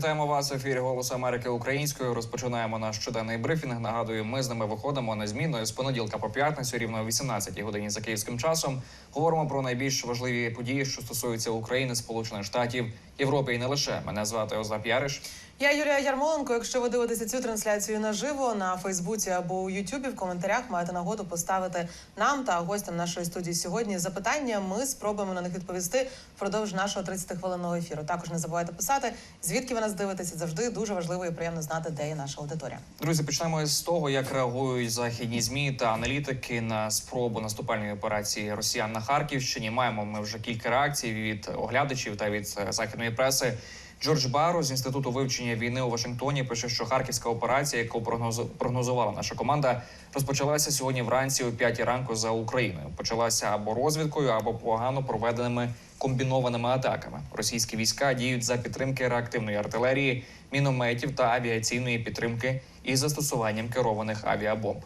Вітаємо вас в ефірі Голосу Америки українською. Розпочинаємо наш щоденний брифінг. Нагадую, ми з ними виходимо на зміну з понеділка по п'ятницю, рівно о 18 годині за київським часом. Говоримо про найбільш важливі події, що стосуються України, Сполучених Штатів, Європи і не лише. Мене звати Озап Яриш. Я Юлія Ярмоленко. Якщо ви дивитеся цю трансляцію наживо на Фейсбуці або у Ютубі, в коментарях маєте нагоду поставити нам та гостям нашої студії сьогодні запитання. Ми спробуємо на них відповісти впродовж нашого 30-хвилинного ефіру. Також не забувайте писати, звідки ви нас дивитеся. Завжди дуже важливо і приємно знати, де є наша аудиторія. Друзі, почнемо з того, як реагують західні змі та аналітики на спробу наступальної операції Росіян на Харківщині. Маємо ми вже кілька реакцій від оглядачів та від е, західної преси. Джордж Баро з інституту вивчення війни у Вашингтоні пише, що харківська операція, яку прогноз- прогнозувала наша команда, розпочалася сьогодні вранці о 5 ранку за Україною. Почалася або розвідкою, або погано проведеними комбінованими атаками. Російські війська діють за підтримки реактивної артилерії, мінометів та авіаційної підтримки із застосуванням керованих авіабомб.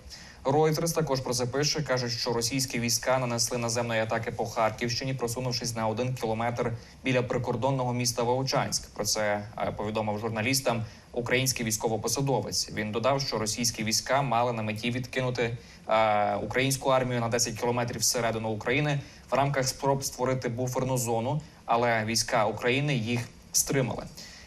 Reuters також про це пише. кажуть, що російські війська нанесли наземної атаки по Харківщині, просунувшись на один кілометр біля прикордонного міста Вовчанськ. Про це е, повідомив журналістам український військовопосадовець. Він додав, що російські війська мали на меті відкинути е, українську армію на 10 кілометрів всередину України в рамках спроб створити буферну зону, але війська України їх стримали.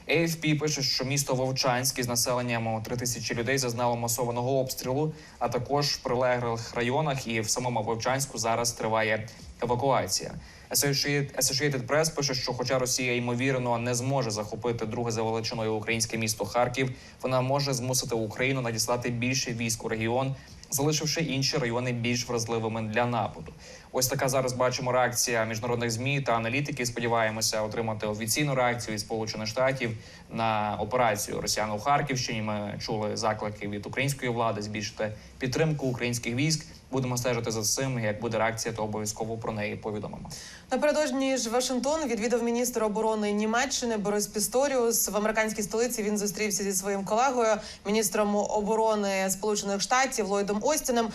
AFP пише, що місто Вовчанськ із населенням у 3 тисячі людей зазнало масованого обстрілу, а також в прилеглих районах і в самому Вовчанську зараз триває евакуація. Associated Press пише, що хоча Росія ймовірно не зможе захопити друге за величиною українське місто Харків, вона може змусити Україну надіслати більше військ у регіон, залишивши інші райони більш вразливими для нападу. Ось така зараз бачимо реакція міжнародних змі та аналітики. Сподіваємося отримати офіційну реакцію від Сполучених Штатів на операцію Росіян у Харківщині. Ми чули заклики від української влади збільшити підтримку українських військ. Будемо стежити за цим. Як буде реакція, то обов'язково про неї повідомимо. Напередодні ж Вашингтон відвідав міністр оборони Німеччини Борис Пісторіус. В американській столиці він зустрівся зі своїм колегою, міністром оборони Сполучених Штатів Ллойдом Остіном.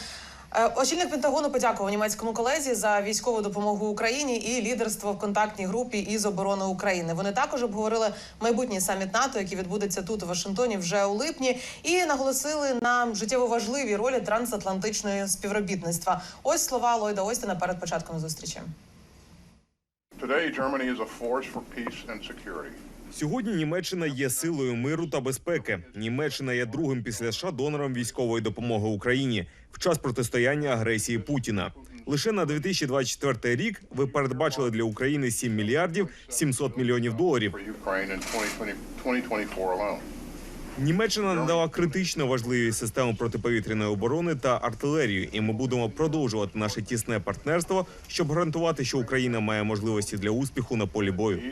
Е, Очільник Пентагону подякував німецькому колезі за військову допомогу Україні і лідерство в контактній групі із оборони України. Вони також обговорили майбутній саміт НАТО, який відбудеться тут у Вашингтоні вже у липні, і наголосили на життєво важливій ролі трансатлантичної співробітництва. Ось слова Ллойда Остіна перед початком зустрічі. Today, Germany is a force for peace and security. Сьогодні Німеччина є силою миру та безпеки. Німеччина є другим після США донором військової допомоги Україні в час протистояння агресії Путіна. Лише на 2024 рік ви передбачили для України 7 мільярдів 700 мільйонів доларів. for Ukraine in 2020, 2024 alone. Німеччина надала критично важливі системи протиповітряної оборони та артилерію, і ми будемо продовжувати наше тісне партнерство, щоб гарантувати, що Україна має можливості для успіху на полі бою.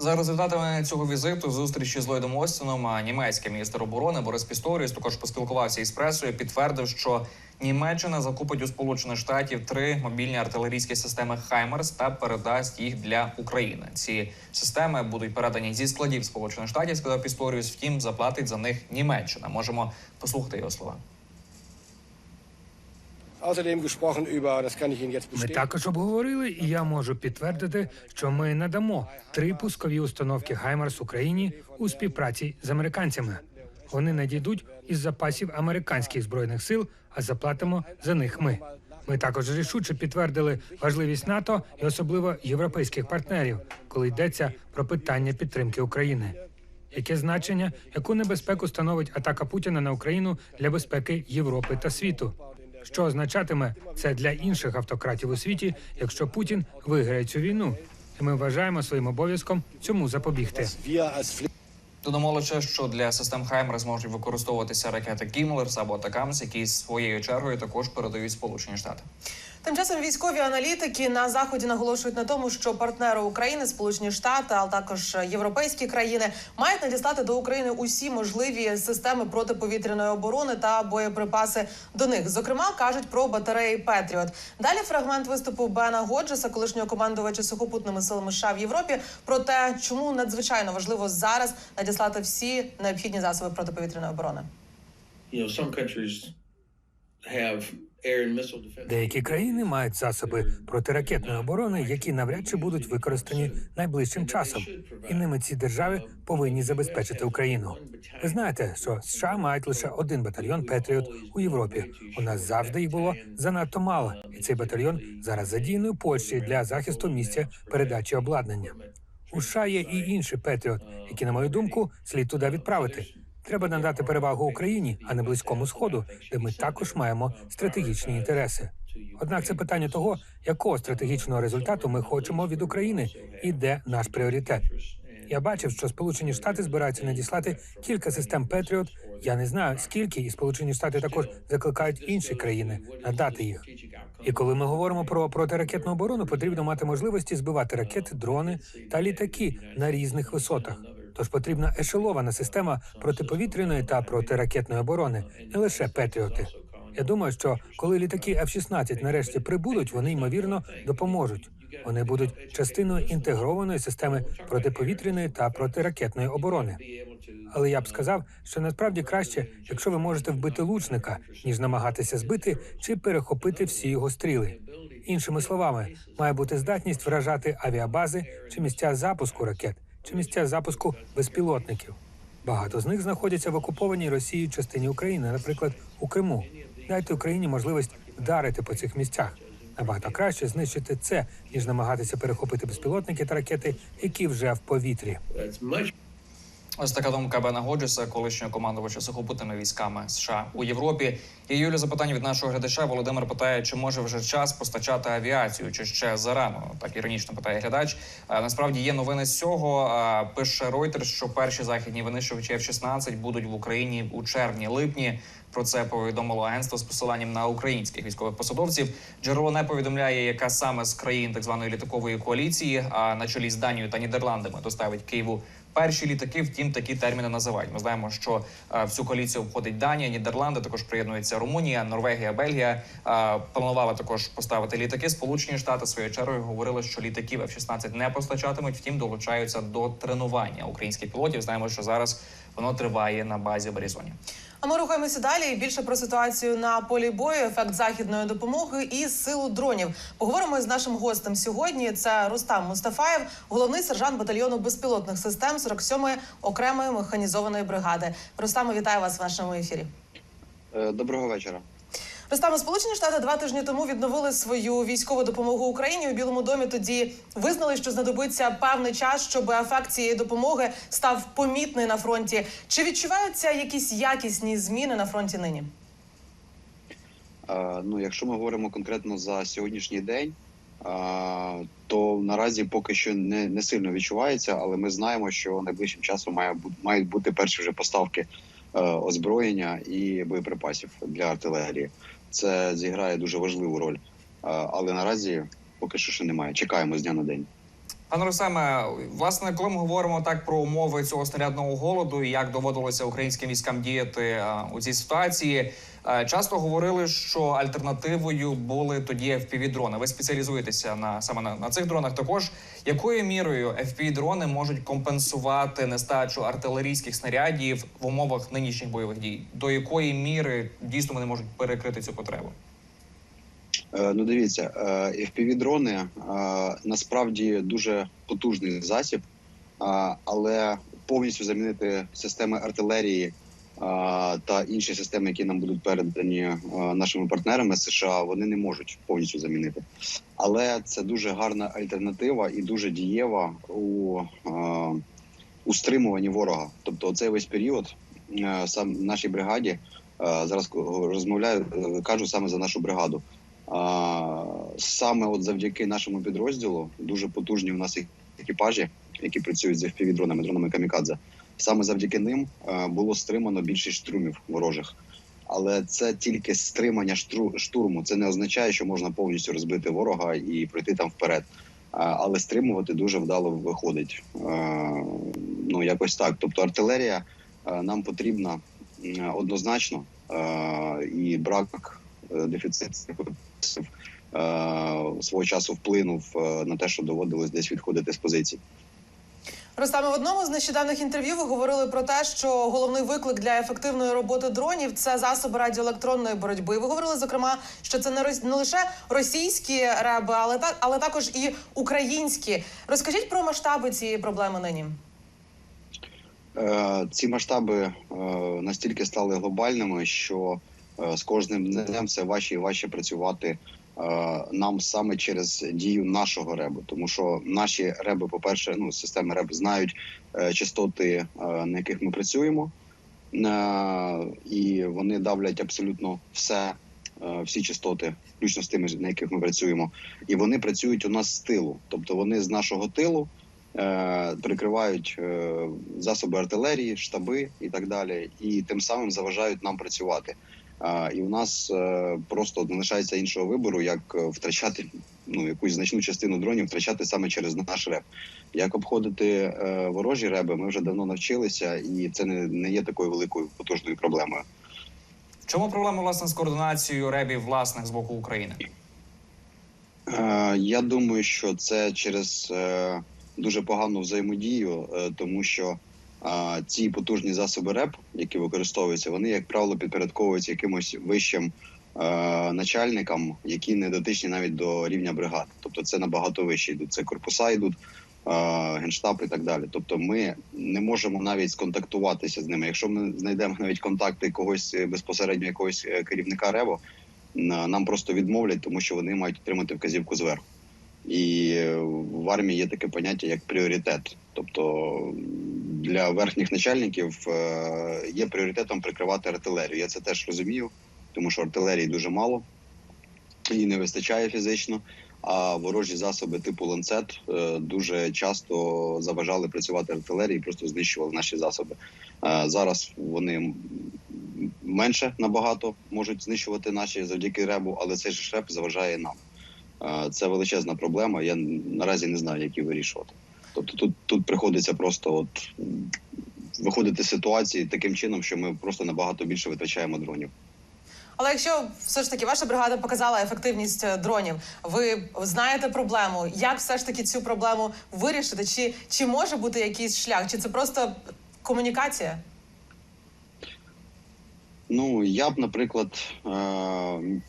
За результатами цього візиту зустрічі з Ллойдом Остіном, німецький міністр оборони Борис Пісторіус також поспілкувався із пресою. Підтвердив, що Німеччина закупить у Сполучених Штатів три мобільні артилерійські системи Хаймерс та передасть їх для України. Ці системи будуть передані зі складів Сполучених Штатів. Сказав Пісторіус. Втім, заплатить за них Німеччина. Можемо послухати його слова. Ми також обговорили, і я можу підтвердити, що ми надамо три пускові установки Хаймарс Україні у співпраці з американцями. Вони надійдуть із запасів американських збройних сил, а заплатимо за них ми. Ми також рішуче підтвердили важливість НАТО і особливо європейських партнерів, коли йдеться про питання підтримки України. Яке значення, яку небезпеку становить атака Путіна на Україну для безпеки Європи та світу? Що означатиме це для інших автократів у світі, якщо Путін виграє цю війну? І ми вважаємо своїм обов'язком цьому запобігти. Додамо лише, що для систем Хаймер зможуть використовуватися ракети Кімлерс або Атакамс, які своєю чергою також передають Сполучені Штати. Тим часом військові аналітики на заході наголошують на тому, що партнери України, Сполучені Штати, а також європейські країни, мають надіслати до України усі можливі системи протиповітряної оборони та боєприпаси до них. Зокрема, кажуть про батареї Петріот. Далі фрагмент виступу Бена Годжеса, колишнього командувача сухопутними силами США в Європі, про те, чому надзвичайно важливо зараз надіслати всі необхідні засоби протиповітряної оборони. you know, some countries have Деякі країни мають засоби протиракетної оборони, які навряд чи будуть використані найближчим часом, і ними ці держави повинні забезпечити Україну. Ви знаєте, що США мають лише один батальйон Петріот у Європі. У нас завжди їх було занадто мало, і цей батальйон зараз задіяний у Польщі для захисту місця передачі обладнання. У США є і інші Петріот, які, на мою думку, слід туди відправити. Треба надати перевагу Україні, а не близькому сходу, де ми також маємо стратегічні інтереси. Однак це питання того, якого стратегічного результату ми хочемо від України і де наш пріоритет. Я бачив, що Сполучені Штати збираються надіслати кілька систем Петріот. Я не знаю скільки, і Сполучені Штати також закликають інші країни надати їх. І коли ми говоримо про протиракетну оборону, потрібно мати можливості збивати ракети, дрони та літаки на різних висотах. Тож потрібна ешелована система протиповітряної та протиракетної оборони, не лише Петріоти. Я думаю, що коли літаки F-16 нарешті прибудуть, вони ймовірно допоможуть. Вони будуть частиною інтегрованої системи протиповітряної та протиракетної оборони. Але я б сказав, що насправді краще, якщо ви можете вбити лучника, ніж намагатися збити чи перехопити всі його стріли. Іншими словами, має бути здатність вражати авіабази чи місця запуску ракет, чи місця запуску безпілотників. Багато з них знаходяться в окупованій Росією частині України, наприклад, у Криму. Дайте Україні можливість вдарити по цих місцях. Набагато краще знищити це, ніж намагатися перехопити безпілотники та ракети, які вже в повітрі. Ось така думка Бена Годжеса, колишнього командувача сухопутними військами США у Європі. І Юлі запитання від нашого глядача. Володимир питає, чи може вже час постачати авіацію, чи ще зарано? Так іронічно питає глядач. Насправді є новини з цього. Пише Reuters, що перші західні винищувачі F-16 будуть в Україні у червні-липні. Про це повідомило агентство з посиланням на українських військових посадовців. Джерело не повідомляє, яка саме з країн так званої літакової коаліції, а на чолі з Данією та Нідерландами доставить Києву перші літаки. Втім, такі терміни називають. Ми знаємо, що е, в цю коаліцію входить Данія, Нідерланди, також приєднується Румунія, Норвегія, Бельгія. Планувала планували також поставити літаки. Сполучені Штати своєю чергою говорили, що літаків F-16 не постачатимуть. Втім, долучаються до тренування українських пілотів. Знаємо, що зараз воно триває на базі в Аризоні. А ми рухаємося далі більше про ситуацію на полі бою, ефект західної допомоги і силу дронів. Поговоримо з нашим гостем сьогодні. Це Рустам Мустафаєв, головний сержант батальйону безпілотних систем 47-ї окремої механізованої бригади. Рустаме, вітаю вас в нашому ефірі. Е, Доброго вечора. Рустаме, Сполучені Штати два тижні тому відновили свою військову допомогу Україні у Білому домі. Тоді визнали, що знадобиться певний час, щоб ефект цієї допомоги став помітний на фронті. Чи відчуваються якісь якісні зміни на фронті нині? Е, Ну, якщо ми говоримо конкретно за сьогоднішній день, то наразі поки що не, не сильно відчувається, але ми знаємо, що найближчим часом має мають бути перші вже поставки озброєння і боєприпасів для артилерії. Це зіграє дуже важливу роль, Е, але наразі поки що ще немає. Чекаємо з дня на день. Пане Русаме, власне, коли ми говоримо так про умови цього снарядного голоду і як доводилося українським військам діяти е, у цій ситуації, е, часто говорили, що альтернативою були тоді FPV-дрони. Ви спеціалізуєтеся на саме на, на цих дронах. Також якою мірою FPV-дрони можуть компенсувати нестачу артилерійських снарядів в умовах нинішніх бойових дій? До якої міри дійсно вони можуть перекрити цю потребу? Е, Ну, дивіться, е, насправді дуже потужний засіб, е, але повністю замінити системи артилерії е, та інші системи, які нам будуть передані е, нашими партнерами США, вони не можуть повністю замінити. Але це дуже гарна альтернатива і дуже дієва у, е, у стримуванні ворога. Тобто, цей весь період е, сам нашій бригаді зараз розмовляю, кажу саме за нашу бригаду. Саме от завдяки нашому підрозділу дуже потужні у нас екіпажі, які працюють з FPV-дронами, дронами камікадзе. Саме завдяки ним е, було стримано більшість штурмів ворожих. Але це тільки стримання штурму. Це не означає, що можна повністю розбити ворога і пройти там вперед. Але стримувати дуже вдало виходить. Е, Ну якось так. Тобто артилерія е, нам потрібна однозначно, Е, і брак е, дефіцит е, свого часу вплинув е, на те, що доводилось десь відходити з позицій. Ростаме, в одному з нещодавних інтерв'ю ви говорили про те, що головний виклик для ефективної роботи дронів це засоби радіоелектронної боротьби. Ви говорили зокрема, що це не рос- не лише російські реби, але так, але також і українські. Розкажіть про масштаби цієї проблеми нині. Е, Ці масштаби е, настільки стали глобальними, що е, з кожним днем все важче і важче працювати нам саме через дію нашого ребу. Тому що наші реби, по-перше, ну системи реб знають е, частоти, е, на яких ми працюємо, Е, і вони давлять абсолютно все, е, всі частоти, включно з тими, на яких ми працюємо. І вони працюють у нас з тилу, тобто вони з нашого тилу е, прикривають е, засоби артилерії, штаби і так далі, і тим самим заважають нам працювати. І у нас е, просто не лишається іншого вибору, як е, втрачати ну якусь значну частину дронів, втрачати саме через наш реп. Як обходити е, ворожі реби, ми вже давно навчилися, і це не, не є такою великою потужною проблемою. Чому проблема власне з координацією ребів власних з боку України? Я думаю, що це через дуже погану взаємодію, тому що е, ці потужні засоби РЕП, які використовуються, вони, як правило, підпорядковуються якимось вищим е, начальникам, які не дотичні навіть до рівня бригад. Тобто це набагато вище йдуть. Це корпуса йдуть, е, генштаб і так далі. Тобто, ми не можемо навіть сконтактуватися з ними. Якщо ми знайдемо навіть контакти когось е, безпосередньо якогось е, керівника РЕБО, на- нам просто відмовлять, тому що вони мають отримати вказівку зверху. І в армії є таке поняття як пріоритет. Тобто для верхніх начальників е, є пріоритетом прикривати артилерію. Я це теж розумію, тому що артилерії дуже мало, її не вистачає фізично. А ворожі засоби типу ланцет е, дуже часто заважали працювати артилерії, просто знищували наші засоби. Е, Зараз вони менше набагато можуть знищувати наші завдяки ребу, але цей же реб заважає нам. Це величезна проблема. Я наразі не знаю, як її вирішувати. Тобто тут, тут приходиться просто от виходити з ситуації таким чином, що ми просто набагато більше витрачаємо дронів. Але якщо все ж таки ваша бригада показала ефективність е, дронів, ви знаєте проблему. Як все ж таки цю проблему вирішити? Чи, чи може бути якийсь шлях? Чи це просто комунікація? Ну я б, наприклад, е-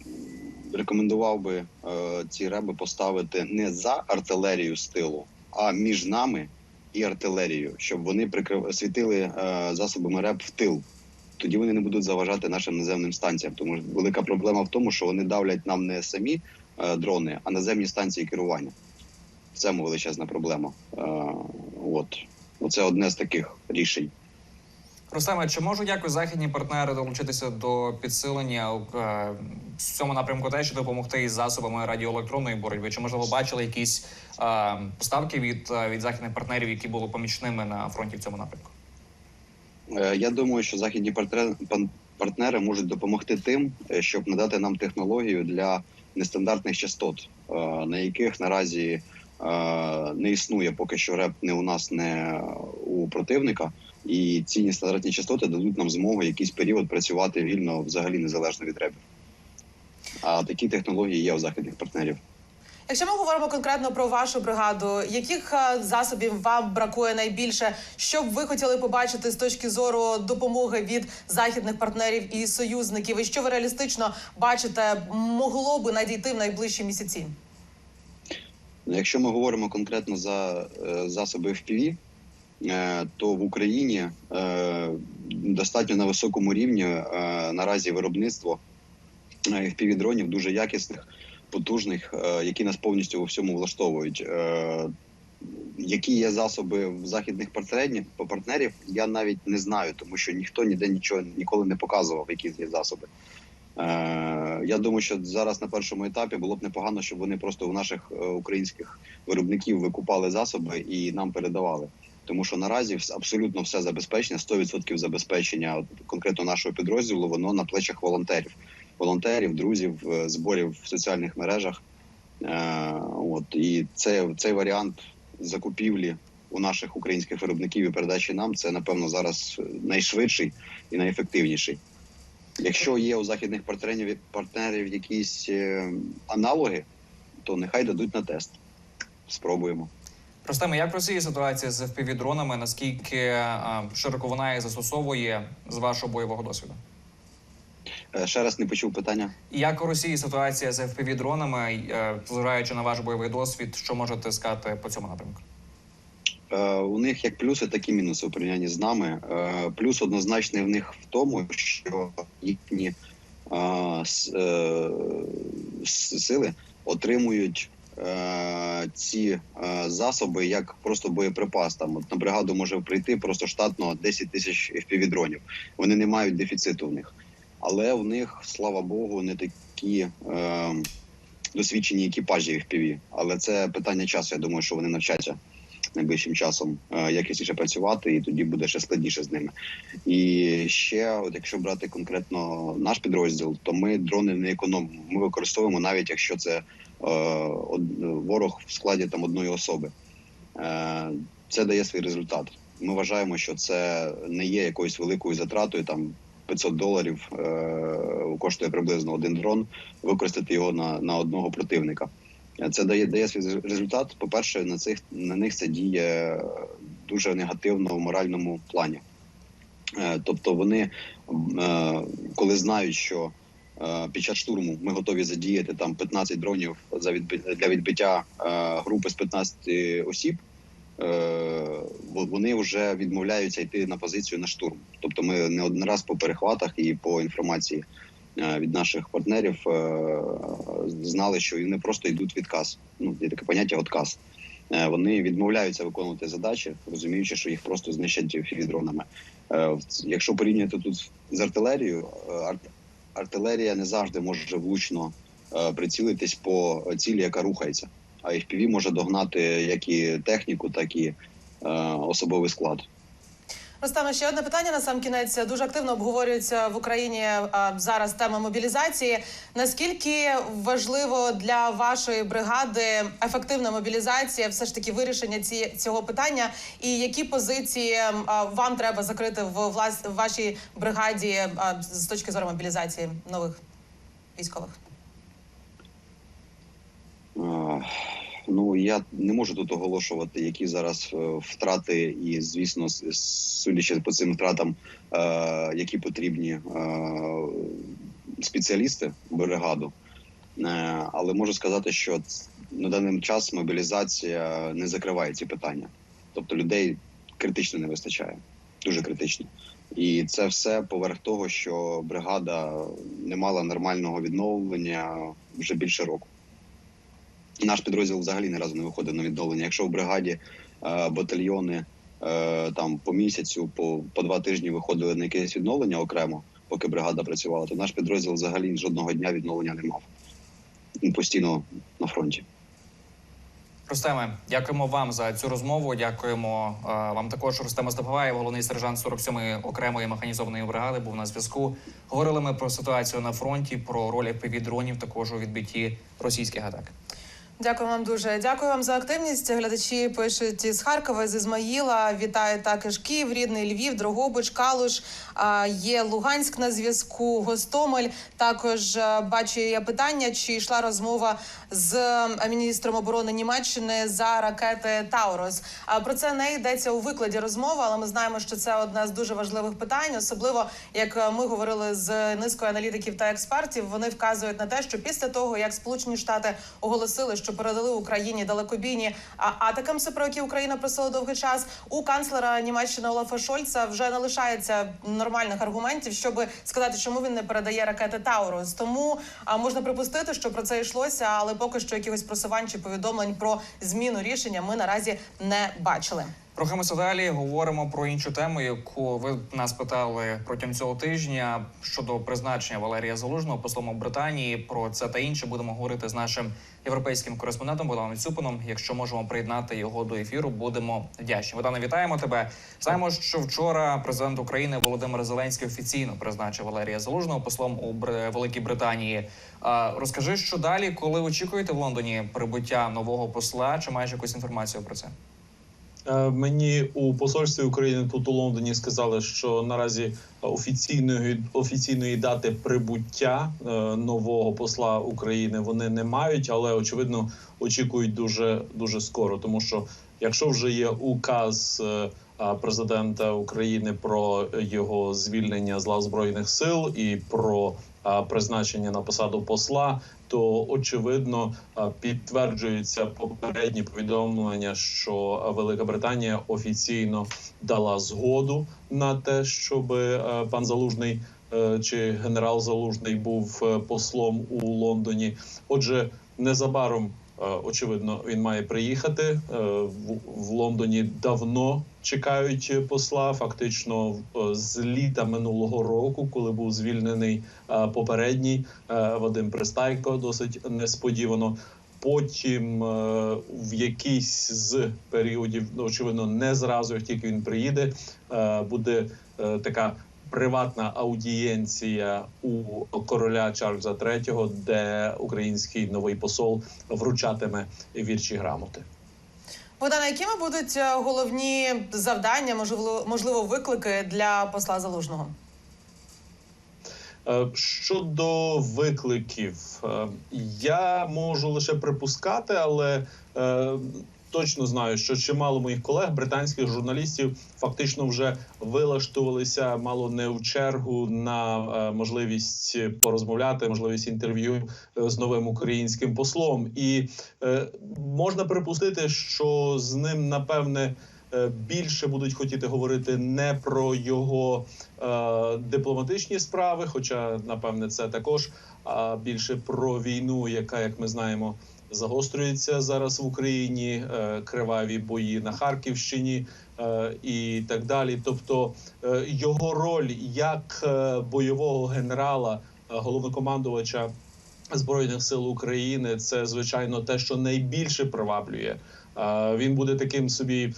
рекомендував би е- ці реби поставити не за артилерію з тилу, а між нами і артилерією, щоб вони прикрив світили е- засобами реб в тил. Тоді вони не будуть заважати нашим наземним станціям. Тому що велика проблема в тому, що вони давлять нам не самі е- дрони, а наземні станції керування. Цьому величезна проблема. От. Це одне з таких рішень. Рустаме, чи можуть якось західні партнери долучитися до підсилення е, в цьому напрямку те, що допомогти із засобами радіоелектронної боротьби? Чи можливо бачили якісь е, поставки від, е, від західних партнерів, які були помічними на фронті в цьому напрямку? Е, Я думаю, що західні партнери, можуть допомогти тим, е, щоб надати нам технологію для нестандартних частот, е, на яких наразі е, не існує поки що реп не у нас, не у противника. І ці нестандартні частоти дадуть нам змогу якийсь період працювати вільно, взагалі незалежно від репів. А такі технології є у західних партнерів. Якщо ми говоримо конкретно про вашу бригаду, яких е, засобів вам бракує найбільше? Що б ви хотіли побачити з точки зору допомоги від західних партнерів і союзників? І що ви реалістично бачите, могло би надійти в найближчі місяці? Ну, Якщо ми говоримо конкретно за е, засоби FPV, то в Україні е, достатньо на високому рівні е, наразі виробництво е, FPV-дронів дуже якісних, потужних, е, які нас повністю у всьому влаштовують. Е, Які є засоби в західних партнерів, партнерів, я навіть не знаю, тому що ніхто ніде нічого ніколи не показував, які є засоби. Е, я думаю, що зараз на першому етапі було б непогано, щоб вони просто у наших е, українських виробників викупали засоби і нам передавали. Тому що наразі абсолютно все забезпечення, 100% забезпечення конкретно нашого підрозділу, воно на плечах волонтерів, волонтерів, друзів, е, зборів в соціальних мережах. Е, от і це, цей варіант закупівлі у наших українських виробників і передачі нам це напевно зараз найшвидший і найефективніший. Якщо є у західних партнерів, партнерів якісь е, аналоги, то нехай дадуть на тест. Спробуємо. Ростеме, як в Росії ситуація з FPV-дронами? Наскільки е, широко вона їх застосовує з вашого бойового досвіду? Е, Ще раз не почув питання. Як у Росії ситуація з FPV-дронами, е, зважаючи на ваш бойовий досвід, що можете сказати по цьому напрямку? У них як плюси, так і мінуси у порівнянні з нами. Плюс однозначний в них в тому, що їхні сили отримують ці е, засоби як просто боєприпас. Там на бригаду може прийти просто штатно 10 тисяч FPV-дронів. Вони не мають дефіциту в них. Але в них, слава Богу, не такі е, досвідчені екіпажі FPV. Але це питання часу. Я думаю, що вони навчаться найближчим часом е, якісніше працювати, і тоді буде ще складніше з ними. І ще, от якщо брати конкретно наш підрозділ, то ми дрони не економимо. Ми використовуємо навіть якщо це е, ворог в складі там одної особи. Е, це дає свій результат. Ми вважаємо, що це не є якоюсь великою затратою. Там 500 доларів е, коштує приблизно один дрон. Використати його на, на одного противника. Це дає дає свій результат. По перше, на цих на них це діє дуже негативно в моральному плані. Е, Тобто, вони е, коли знають, що е, під час штурму ми готові задіяти там 15 дронів для відбиття е, групи з 15 осіб. е, Вони вже відмовляються йти на позицію на штурм. Тобто, ми не один раз по перехватах і по інформації е, від наших партнерів е, знали, що вони просто йдуть відказ. Ну є таке поняття. Е, Вони відмовляються виконувати задачі, розуміючи, що їх просто знищать фівідронами. Якщо порівняти тут з артилерією, е, арт- артилерія не завжди може влучно е, прицілитись по цілі, яка рухається. А FPV може догнати як і техніку, так і е, особовий склад. Ростаме, ще одне питання на сам кінець. Дуже активно обговорюється в Україні а, зараз тема мобілізації. Наскільки важливо для вашої бригади ефективна мобілізація, все ж таки вирішення ці, цього питання, і які позиції а, вам треба закрити в влас, в вашій бригаді а, з точки зору мобілізації нових військових? Ну я не можу тут оголошувати, які зараз е, втрати, і звісно, судячи по цим втратам, е, які потрібні е, спеціалісти бригаду. Але можу сказати, що на даний час мобілізація не закриває ці питання, тобто людей критично не вистачає, дуже критично. І це все поверх того, що бригада не мала нормального відновлення вже більше року. Наш підрозділ взагалі ні разу не виходив на відновлення. Якщо в бригаді е, батальйони е, там по місяцю, по, по два тижні виходили на якесь відновлення окремо, поки бригада працювала, то наш підрозділ взагалі жодного дня відновлення не мав. Постійно на фронті. Рустеме, дякуємо вам за цю розмову. Дякуємо е, вам також. Рустем Остаповаєв, головний сержант 47-ї окремої механізованої бригади, був на зв'язку. Говорили ми про ситуацію на фронті, про роль FPV-дронів, також у відбитті російських атак. Дякую вам дуже. Дякую вам за активність. Глядачі пишуть із Харкова, з Ізмаїла. Вітаю також Київ, рідний Львів, Дрогобич, Калуш. А, Є Луганськ на зв'язку, Гостомель. Також бачу я питання, чи йшла розмова з міністром оборони Німеччини за ракети Таурос. А про це не йдеться у викладі розмови, але ми знаємо, що це одне з дуже важливих питань, особливо як ми говорили з низкою аналітиків та експертів. Вони вказують на те, що після того, як Сполучені Штати оголосили, що передали Україні далекобійні атакамси, про які Україна просила довгий час, у канцлера Німеччини Олафа Шольца вже не лишається нормальних аргументів, щоб сказати, чому він не передає ракети Таурус. Тому можна припустити, що про це йшлося, але поки що якихось просувань чи повідомлень про зміну рішення ми наразі не бачили. Рухаємося далі. Говоримо про іншу тему, яку ви нас питали протягом цього тижня щодо призначення Валерія Залужного послом у Британії. Про це та інше будемо говорити з нашим європейським кореспондентом Богданом Цюпином. Якщо можемо приєднати його до ефіру, будемо вдячні. Богдане, вітаємо тебе. Знаємо, що вчора президент України Володимир Зеленський офіційно призначив Валерія Залужного послом у Великій Британії. Розкажи, що далі, коли очікуєте в Лондоні прибуття нового посла? Чи маєш якусь інформацію про це? Е, Мені у посольстві України тут у Лондоні сказали, що наразі офіційної офіційної дати прибуття е, нового посла України вони не мають, але очевидно очікують дуже дуже скоро, тому що якщо вже є указ е, президента України про його звільнення з лав збройних сил і про призначення на посаду посла, то очевидно підтверджується підтверджуються попередні повідомлення, що Велика Британія офіційно дала згоду на те, щоб е, пан Залужний е, чи генерал Залужний був е, послом у Лондоні. Отже, незабаром. Е, Очевидно, він має приїхати Е, в, Лондоні. Давно чекають посла. Фактично е, з літа минулого року, коли був звільнений попередній Вадим Пристайко, досить несподівано. Потім в якийсь з періодів, ну, очевидно, не зразу, як тільки він приїде, буде така приватна аудієнція у короля Чарльза III, де український новий посол вручатиме вірчі грамоти. Богдана, якими будуть е, головні завдання, можливо, можливо, виклики для посла залужного? Е, Щодо викликів, е, я можу лише припускати, але точно знаю, що чимало моїх колег, британських журналістів, фактично вже вилаштувалися мало не в чергу на е, можливість порозмовляти, можливість інтерв'ю е, з новим українським послом. І е, можна припустити, що з ним напевне. Більше будуть хотіти говорити не про його е, дипломатичні справи, хоча напевне це також а більше про війну, яка, як ми знаємо, загострюється зараз в Україні, е, криваві бої на Харківщині е, і так далі. Тобто е, його роль як бойового генерала, головнокомандувача збройних сил України, це звичайно те, що найбільше приваблює. Він буде таким собі,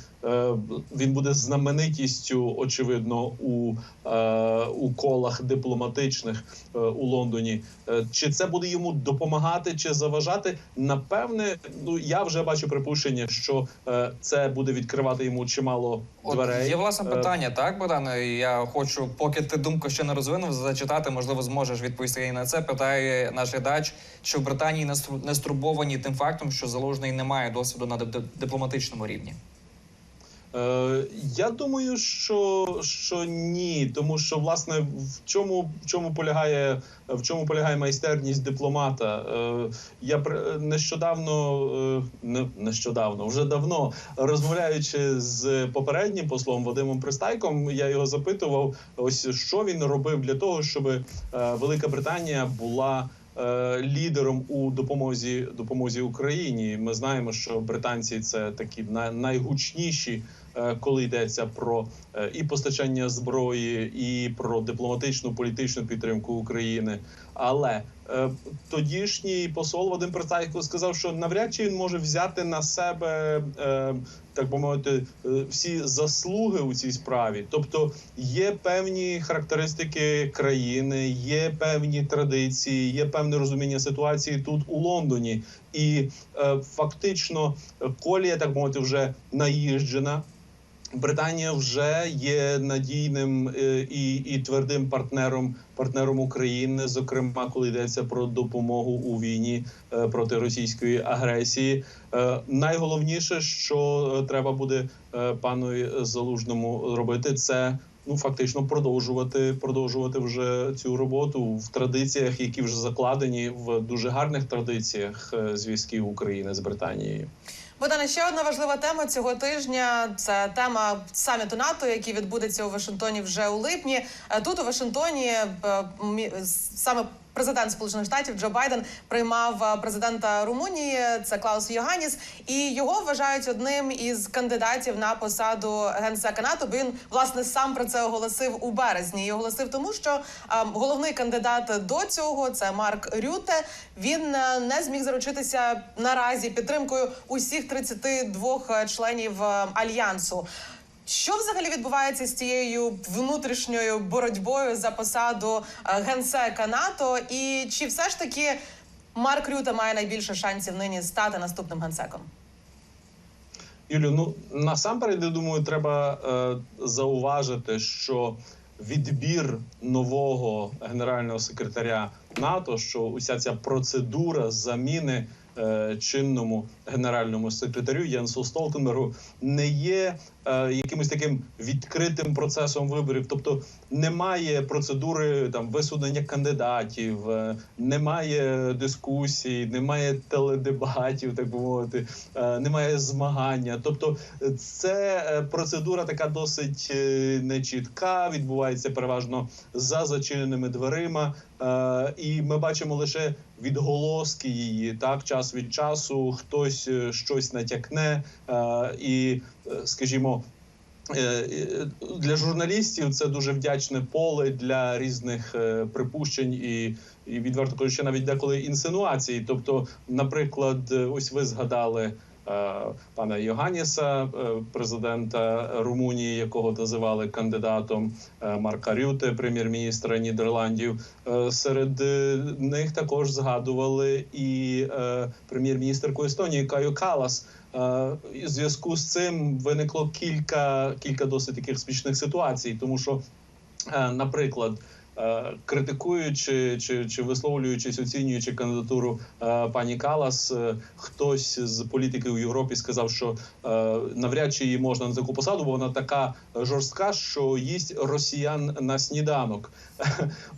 він буде знаменитістю, очевидно, у, е, у колах дипломатичних е, у Лондоні. Е, Чи це буде йому допомагати чи заважати? Напевне, ну я вже бачу припущення, що е, це буде відкривати йому чимало От дверей. є власне Е, питання, так, Богдане? Я хочу, поки ти думку ще не розвинув, зачитати, можливо, зможеш відповісти і на це. Питає наш глядач, чи в Британії не стурбовані тим фактом, що залужний не має досвіду на дип- дипломатичному рівні. Е, я думаю, що, що ні, тому що власне в чому в чому полягає в чому полягає майстерність дипломата. Е, я нещодавно е, не нещодавно, вже давно розмовляючи з попереднім послом Вадимом Пристайком, я його запитував, ось що він робив для того, щоб е, Велика Британія була. Е, Лідером у допомозі допомозі Україні ми знаємо, що британці це такі най- найгучніші е, коли йдеться про е, і постачання зброї, і про дипломатичну політичну підтримку України. Але тодішній посол Вадим Пристайко сказав, що навряд чи він може взяти на себе. Е, так би мовити, е, всі заслуги у цій справі, тобто є певні характеристики країни, є певні традиції, є певне розуміння ситуації тут у Лондоні, і е, фактично е, колія, так мовити, вже наїжджена. Британія вже є надійним е, і, і твердим партнером партнером України, зокрема, коли йдеться про допомогу у війні е, проти російської агресії. Е, Найголовніше, що треба буде пану залужному робити, це ну фактично продовжувати продовжувати вже цю роботу в традиціях, які вже закладені в дуже гарних традиціях зв'язків України з Британією. Богдане, ще одна важлива тема цього тижня це тема саміту НАТО, який відбудеться у Вашингтоні вже у липні. Е, Тут у Вашингтоні е, саме президент Сполучених Штатів Джо Байден приймав е, президента Румунії, це Клаус Йоганіс, і його вважають одним із кандидатів на посаду генсека НАТО. Бо він власне сам про це оголосив у березні. І оголосив тому, що е, головний кандидат до цього це Марк Рюте. Він е, не зміг заручитися наразі підтримкою усіх 32 членів е, альянсу. Що взагалі відбувається з цією внутрішньою боротьбою за посаду е, генсека НАТО? І чи все ж таки Марк Рюте має найбільше шансів нині стати наступним генсеком? Юлю, ну насамперед, я думаю, треба е, зауважити, що відбір нового генерального секретаря НАТО, що уся ця процедура заміни е, чинному генеральному секретарю Єнсу Столтенбергу не є якимось таким відкритим процесом виборів, тобто немає процедури там висунення кандидатів, е, немає дискусій, немає теледебатів, так би мовити, е, немає змагання. Тобто, е, це е, процедура така досить е, нечітка, відбувається переважно за зачиненими дверима, е, і ми бачимо лише відголоски її. Так, час від часу хтось е, щось натякне, е, і, е, скажімо. е, е, Для журналістів це дуже вдячне поле для різних е, припущень і, і відверто кажучи, навіть деколи інсинуацій. Тобто, наприклад, е, ось ви згадали е, пана Йоганіса, е, президента Румунії, якого називали кандидатом е, Марка Рюте, прем'єр-міністра Нідерландів. Е, Серед е, них також згадували і е, прем'єр-міністерку Естонії Каю Калас. Е, і в зв'язку з цим виникло кілька кілька досить таких смішних ситуацій, тому що, е, наприклад. Е, Критикуючи чи, чи висловлюючись, оцінюючи кандидатуру е, пані Калас, е, хтось з політиків у Європі сказав, що навряд чи її можна на таку посаду, бо вона така жорстка, що їсть росіян на сніданок.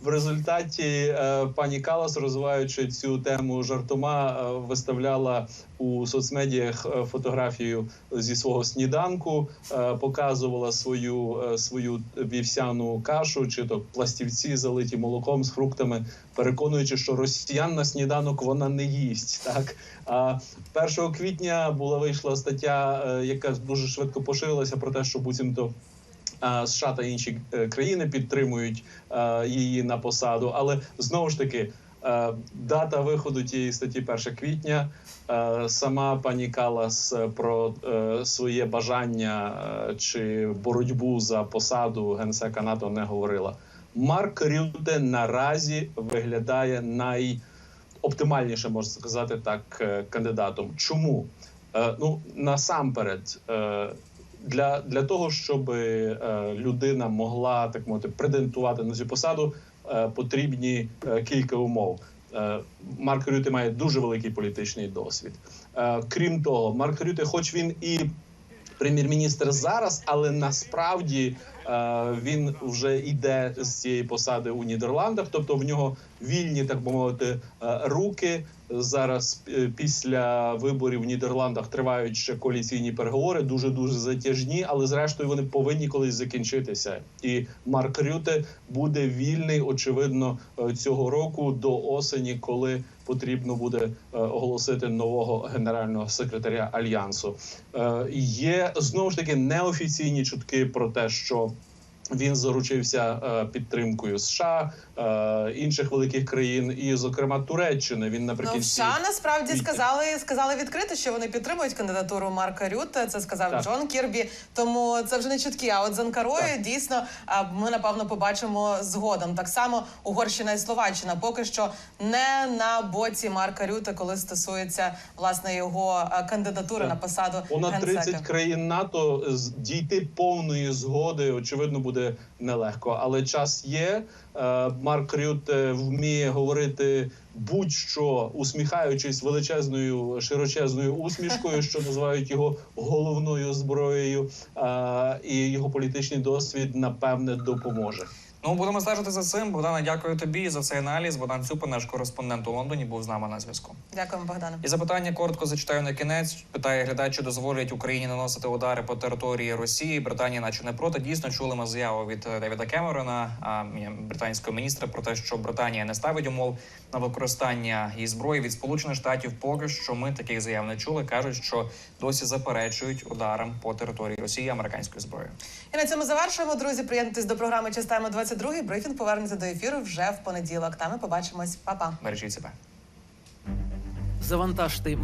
В результаті пані Калас, розвиваючи цю тему жартома, виставляла у соцмедіях фотографію зі свого сніданку, показувала свою свою вівсяну кашу чи то пластівці залиті молоком з фруктами, переконуючи, що росіян на сніданок вона не їсть. Так а 1 квітня була вийшла стаття, е, яка дуже швидко поширилася про те, що буцімто. а, США та інші е, країни підтримують е, її на посаду, але знову ж таки е, дата виходу тієї статті 1 квітня. Е, Сама пані Калас е, про е, своє бажання е, чи боротьбу за посаду генсека НАТО не говорила. Марк Рюте наразі виглядає найоптимальніше, можна сказати так, е, кандидатом. Чому? Е, Ну насамперед, е, для, для того, щоб людина могла так мовити претендувати на цю посаду, потрібні кілька умов. Марк Рюте має дуже великий політичний досвід. Крім того, Марк Рюте, хоч він і прем'єр-міністр зараз, але насправді він вже йде з цієї посади у Нідерландах, тобто в нього вільні, так би мовити, е, руки. Зараз е, після виборів в Нідерландах тривають ще коаліційні переговори, дуже дуже затяжні, але зрештою вони повинні колись закінчитися. І Марк Рюте буде вільний, очевидно, е, цього року до осені, коли потрібно буде е, оголосити нового генерального секретаря альянсу. Е, Є знову ж таки неофіційні чутки про те, що він заручився е, підтримкою США, е, інших великих країн, і, зокрема, Туреччини. Він Ну, наприкінці США насправді сказали, сказали відкрито, що вони підтримують кандидатуру Марка Рюте. Це сказав Так. Джон Кірбі. Тому це вже не чутки. А от з Анкарою Так. дійсно а, ми напевно побачимо згодом. Так само Угорщина і Словаччина поки що не на боці Марка Рюте, коли стосується власне його кандидатури Так. на посаду понад генсека. 30 країн НАТО дійти повної згоди, очевидно, буде нелегко. Але час є. Е, Марк Рют вміє говорити будь-що усміхаючись величезною широчезною усмішкою, що називають його головною зброєю. Е, І його політичний досвід напевне допоможе. Ну будемо стежити за цим. Богдана, дякую тобі за цей аналіз. Богдан Цюпа, наш кореспондент у Лондоні, був з нами на зв'язку. Дякуємо, Богдане. І запитання коротко зачитаю на кінець. Питає глядач, чи дозволять Україні наносити удари по території Росії. Британія, наче не проти. Дійсно, чули ми заяву від е, Девіда Кемерона, а, британського міністра, про те, що Британія не ставить умов на використання її зброї від Сполучених Штатів. Поки що ми таких заяв не чули. кажуть, що досі заперечують ударам по території Росії американською зброєю. І на цьому завершуємо. Друзі, приєднуйтесь до програми Частаємо 22 Брифінг повернеться до ефіру вже в понеділок. Там ми побачимось. Па-па. Бережіть себе. Завантажте